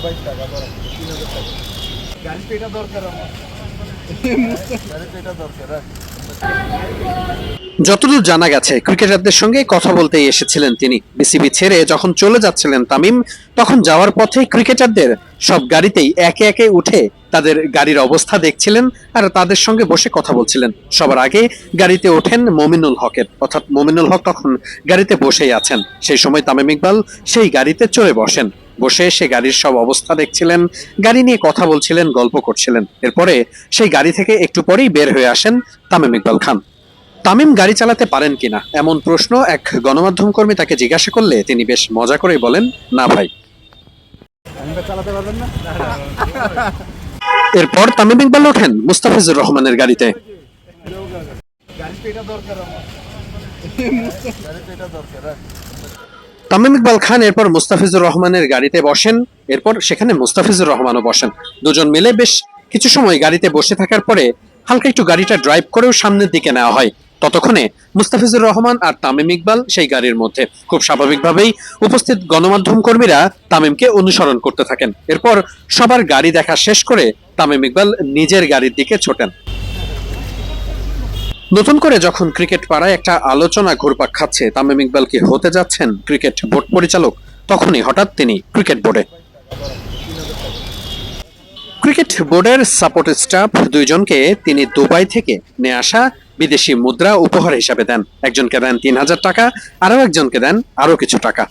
Dubai টাকা তিন হাজার টাকা। গাড়িতে এটা দরকার আমার। এটা দরকার হ্যাঁ। যতদূর জানা গেছে, ক্রিকেটারদের সঙ্গে কথা বলতেই এসেছিলেন তিনি। বিসিবি ছেড়ে যখন চলে যাচ্ছিলেন তামিম, তখন যাওয়ার পথে ক্রিকেটারদের সব গাড়িতেই একে একে উঠে তাদের গাড়ির অবস্থা দেখছিলেন আর তাদের সঙ্গে বসে কথা বলছিলেন। সবার আগে গাড়িতে ওঠেন মমিনুল হকের। অর্থাৎ মমিনুল হক তখন গাড়িতে বসেই আছেন। সেই সময় তামিম ইকবাল সেই গাড়িতে চড়ে বসেন। বসে সে গাড়ির সব অবস্থা দেখছিলেন গাড়ি নিয়ে কথা বলছিলেন গল্প করছিলেন। এরপরে সেই গাড়ি থেকে একটু পরেই বের হয়ে আসেন তামিম ইকবাল খান। তামিম গাড়ি চালাতে পারেন কিনা এমন প্রশ্ন এক গণমাধ্যম কর্মী তাকে জিজ্ঞাসা করলে তিনি বেশ মজা করেই বলেন না ভাই। চালাতে পারবেন না এরপর তামিম ইকবাল ওঠেন মুস্তাফিজুর রহমানের গাড়িতে। গাড়িতে এটা দরকার আমার। গাড়িতে এটা দরকার হ্যাঁ। তামিম ইকবাল খান এরপর মুস্তাফিজুর রহমানের গাড়িতে বসেন, এরপর সেখানে মুস্তাফিজুর রহমানও বসেন। দুজন মিলে বেশ কিছু সময় গাড়িতে বসে থাকার পরে হালকা একটু গাড়িটা ড্রাইভ করেও সামনের দিকে নেওয়া হয়। ততক্ষণে মুস্তাফিজুর রহমান আর তামিম ইকবাল সেই গাড়ির মধ্যে। খুব স্বাভাবিকভাবেই উপস্থিত গণমাধ্যম কর্মীরা তামিমকে অনুসরণ করতে থাকেন। এরপর সবার গাড়ি দেখা শেষ করে তামিম ইকবাল নিজের গাড়ির দিকে ছোটেন। নতুন করে যখন ক্রিকেট পাড়ায় একটা আলোচনা ঘুরপাক খাচ্ছে তামিম ইকবাল কি হতে যাচ্ছেন ক্রিকেট বোর্ড পরিচালক? তখনই হঠাৎ তিনি ক্রিকেট বোর্ডে। ক্রিকেট বোর্ডের সাপোর্ট স্টাফ দুইজনকে তিনি দুবাই থেকে নিয়ে আসা বিদেশি মুদ্রা উপহার হিসাবে দেন। একজনকে দেন তিন হাজার টাকা, আরও একজনকে দেন আরও কিছু টাকা।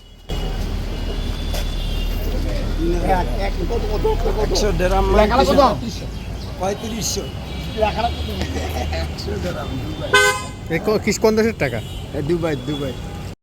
একশো দেড়াম পঁয়ত্রিশশো। কোন দেশের টাকা? দুবাই দুবাই।